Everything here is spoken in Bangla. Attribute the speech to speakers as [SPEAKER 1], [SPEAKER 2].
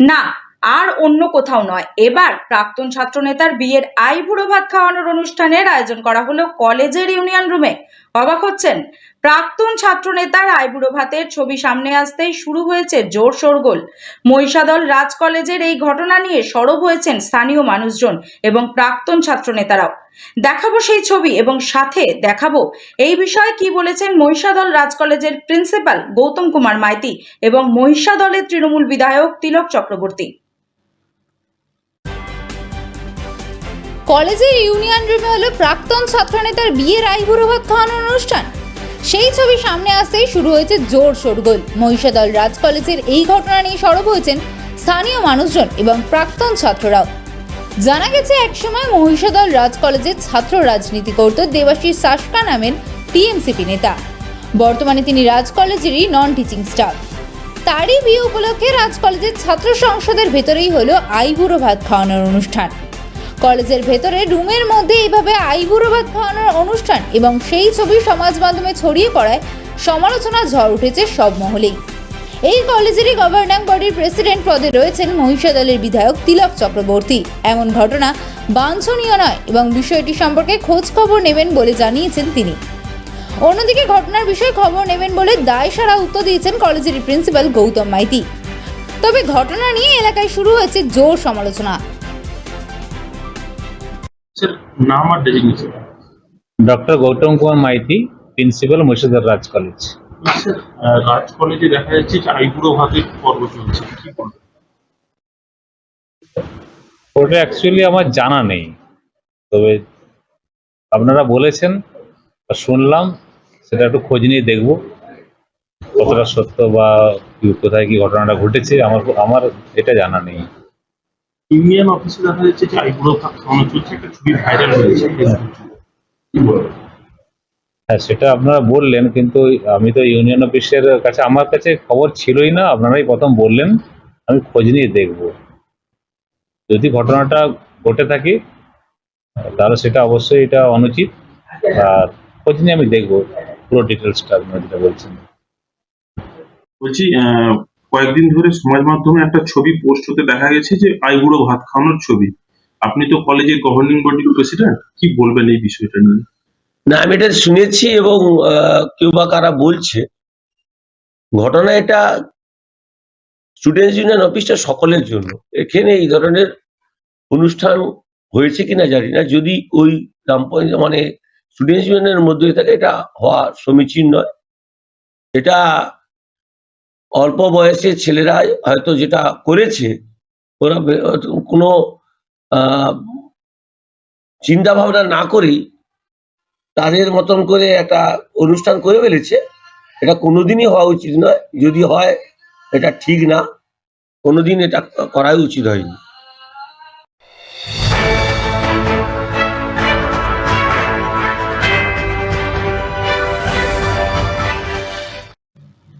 [SPEAKER 1] না, আর অন্য কোথাও নয়। এবার প্রাক্তন ছাত্রনেতার বিয়ের আইবুড়ো ভাত খাওয়ানোর অনুষ্ঠানের আয়োজন করা হলো কলেজের ইউনিয়ন রুমে। অবাক হচ্ছেন? প্রাক্তন ছাত্রনেতার আইবুড়ো ভাতের ছবি সামনে আসতেই শুরু হয়েছে জোর শোরগোল। মহিষাদল রাজ কলেজের এই ঘটনা নিয়ে সরব হয়েছেন স্থানীয় মানুষজন এবং প্রাক্তন ছাত্রনেতারাও। দেখাবো সেই ছবি এবং সাথে দেখাবো এই বিষয়ে কি বলেছেন মহিষাদল রাজ কলেজের প্রিন্সিপাল গৌতম কুমার মাইতি এবং মহিষাদলের তৃণমূল বিধায়ক তিলক চক্রবর্তী।
[SPEAKER 2] কলেজের ইউনিয়ন রুমে হলো প্রাক্তন ছাত্রনেতার বিয়ের আইবুড়ো ভাত খাওয়ানোর অনুষ্ঠান। সেই ছবি সামনে আসতেই শুরু হয়েছে জোর শোরগোল। মহিষাদল রাজ কলেজের এই ঘটনা নিয়ে সরব হয়েছেন স্থানীয় মানুষজন এবং প্রাক্তন ছাত্ররাও। জানা গেছে, একসময় মহিষাদল রাজ কলেজের ছাত্র রাজনীতি করত দেবাশিস সাসকা নামের টিএমসিপি নেতা। বর্তমানে তিনি রাজ কলেজেরই নন টিচিং স্টাফ তারই বিয়ে উপলক্ষে রাজ কলেজের ছাত্র সংসদের ভেতরেই হলো আইবুড়ো ভাত খাওয়ানোর অনুষ্ঠান। কলেজের ভেতরে রুমের মধ্যে এইভাবে আইবুড়ো ভাত খাওয়ানোর অনুষ্ঠান এবং সেই ছবি সমাজ মাধ্যমে ছড়িয়ে পড়ায় সমালোচনা ঝড় উঠেছে সব মহলেই। এই কলেজেরই গভর্নিং বডির প্রেসিডেন্ট পদে রয়েছেন মহিষাদলের বিধায়ক তিলক চক্রবর্তী। এমন ঘটনা বাঞ্ছনীয় নয় এবং বিষয়টি সম্পর্কে খোঁজ খবর নেবেন বলে জানিয়েছেন তিনি। অন্যদিকে ঘটনার বিষয়ে খবর নেবেন বলে দায় সারা উত্তর দিয়েছেন কলেজের প্রিন্সিপাল গৌতম মাইতি। তবে ঘটনা নিয়ে এলাকায় শুরু হয়েছে জোর সমালোচনা।
[SPEAKER 3] স্যার নাম আর designation
[SPEAKER 4] doctor Gautam Kumar Maiti principal Murshidabad Raj college
[SPEAKER 3] sir Raj কলেজে দেখা যাচ্ছে যে আইবুড়ো ভাতের পর্ব চলছে। কি বলবেন?
[SPEAKER 4] ওটা অ্যাকচুয়ালি আমার জানা নেই। তবে আপনারা বলেছেন বা শুনলাম সেটা একটু খোঁজ নিয়ে দেখব। কতটা সত্য বা কোথায় কি ঘটনাটা ঘটেছে আমার আমার এটা জানা নেই।
[SPEAKER 3] ইউনিয়ন অফিসে দেখা যাচ্ছে যে আইবুড়ো ভাত খাওয়ানো চলছে একটা ছবি ভাইরাল হয়েছে।
[SPEAKER 4] হ্যাঁ। সেটা আপনারা বললেন কিন্তু আমি তো ইউনিয়ন অফিসের কাছে আমার কাছে খবর ছিলই না আপনারাই প্রথম বললেন আমি খোঁজ নিয়ে দেখব। যদি ঘটনাটা ঘটে থাকে তাহলে সেটা অবশ্যই এটা অনুচিত। আর খোঁজ নিয়ে আমি দেখব পুরো ডিটেলসটা আপনারা যেটা বলছেন।
[SPEAKER 3] বলছি কয়েকদিন ধরে সমাজ মাধ্যমে একটা ছবি পোস্ট হতে দেখা গেছে যে আইবুড়ো ভাত খাওয়ানোর ছবি। আপনি তো কলেজের গভর্নিং বডির প্রেসিডেন্ট কি বলবেন এই বিষয়টা নিয়ে?
[SPEAKER 5] না, আমি এটা শুনেছি এবং কেউ বা কারা বলছে। ঘটনা এটা স্টুডেন্টস ইউনিয়ন অফিসটা সকলের জন্য। এখানে এই ধরনের অনুষ্ঠান হয়েছে কিনা জানি না। যদি ওই গ্রাম মানে স্টুডেন্টস ইউনিয়নের মধ্যে থাকে, এটা হওয়া সমীচীন নয়। এটা অল্প বয়সে ছেলেরা হয়তো যেটা করেছে, ওরা কোনো চিন্তা ভাবনা না করেই তাদের মতন করে একটা অনুষ্ঠান করে ফেলেছে। এটা কোনোদিনই হওয়া উচিত নয়। যদি হয়, এটা ঠিক না, কোনোদিন এটা করাই উচিত হয়নি।